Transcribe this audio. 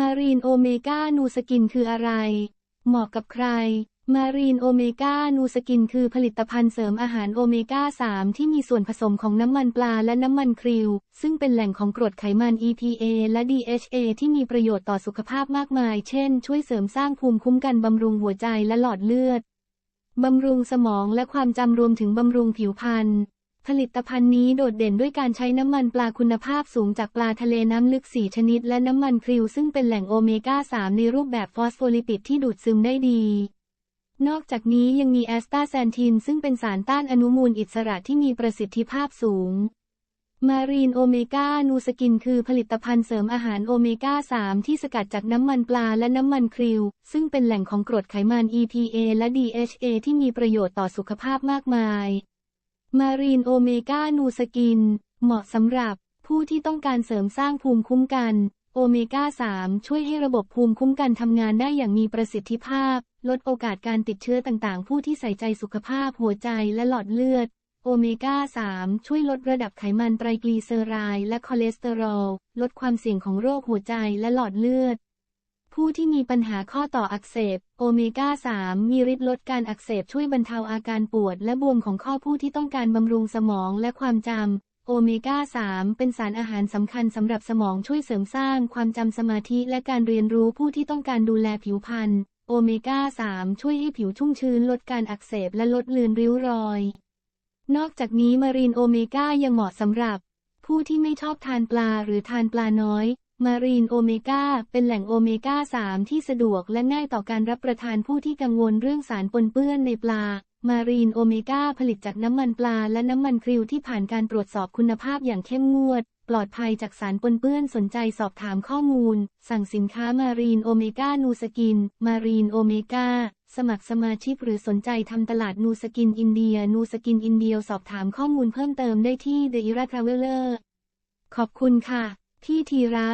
มารีนโอเมก้านูสกินคืออะไร เหมาะกับใคร มารีนโอเมก้านูสกินคือผลิตภัณฑ์เสริมอาหารโอเมก้า 3 ที่มีส่วนผสมของน้ำมันปลาและน้ำมันคริวซึ่งเป็นแหล่งของกรดไขมัน EPA และ DHA ที่มีประโยชน์ต่อสุขภาพมากมาย เช่น ช่วยเสริมสร้างภูมิคุ้มกันบำรุงหัวใจและหลอดเลือด บำรุงสมองและความจำรวมถึงบำรุงผิวพรรณ ผลิตภัณฑ์นี้โดดเด่นด้วยการใช้น้ำมันปลาคุณภาพสูงจากปลาทะเลน้ำลึก 4 ชนิด และน้ำมันคริวซึ่งเป็นแหล่งโอเมก้า 3 ในรูปแบบฟอสโฟลิปิดที่ดูดซึมได้ดี นอกจากนี้ยังมีแอสตาแซนทิน ซึ่งเป็นสารต้านอนุมูลอิสระที่มีประสิทธิภาพสูง มารีนโอเมก้านูสกินคือผลิตภัณฑ์เสริมอาหารโอเมก้า 3 ที่สกัดจากน้ำมันปลาและน้ำมันคริว ซึ่งเป็นแหล่งของกรดไขมัน EPA และ DHA ที่มีประโยชน์ต่อสุขภาพมากมาย มารีนโอเมก้านูสกิน เหมาะสำหรับผู้ที่ต้องการเสริมสร้างภูมิคุ้มกัน โอเมก้า 3 ช่วยให้ระบบภูมิคุ้มกันทำงานได้อย่างมีประสิทธิภาพ ลดโอกาสการติดเชื้อต่างๆ ผู้ที่ใส่ใจสุขภาพหัวใจและหลอดเลือด โอเมก้า 3 ช่วยลดระดับไขมันไตรกลีเซอไรด์และคอเลสเตอรอล ลดความเสี่ยงของโรคหัวใจและหลอดเลือด ผู้ที่มีปัญหาข้อต่ออักเสบ โอเมก้า 3 มีฤทธิ์ลดการอักเสบช่วยบรรเทาอาการปวด และบวมของข้อผู้ที่ต้องการบำรุงสมองและความจำ โอเมก้า 3 เป็นสารอาหารสำคัญสำหรับสมองช่วยเสริมสร้างความจำสมาธิและการเรียนรู้ผู้ที่ต้องการดูแลผิวพรรณ โอเมก้า 3 ช่วยให้ผิวชุ่มชื้นลดการอักเสบและลดเลือนริ้วรอย นอกจากนี้มารีนโอเมก้ายังเหมาะสำหรับ ผู้ที่ไม่ชอบทานปลาหรือทานปลาน้อย มารีนโอเมก้าเป็นแหล่งโอเมก้า 3 ที่สะดวกและง่ายต่อการรับประทานผู้ที่กังวลเรื่องสารปนเปื้อนในปลา มารีนโอเมก้าผลิตจากน้ำมันปลาและน้ำมันคริวที่ผ่านการตรวจสอบคุณภาพอย่างเข้มงวด ปลอดภัยจากสารปนเปื้อนสนใจสอบถามข้อมูล สั่งสินค้ามารีนโอเมก้านูสกิน มารีนโอเมก้าสมัครสมาชิกหรือสนใจทำตลาดนูสกินอินเดีย นูสกินอินเดียสอบถามข้อมูลเพิ่มเติมได้ที่ The Ira Traveler ขอบคุณค่ะ พี่ธีระ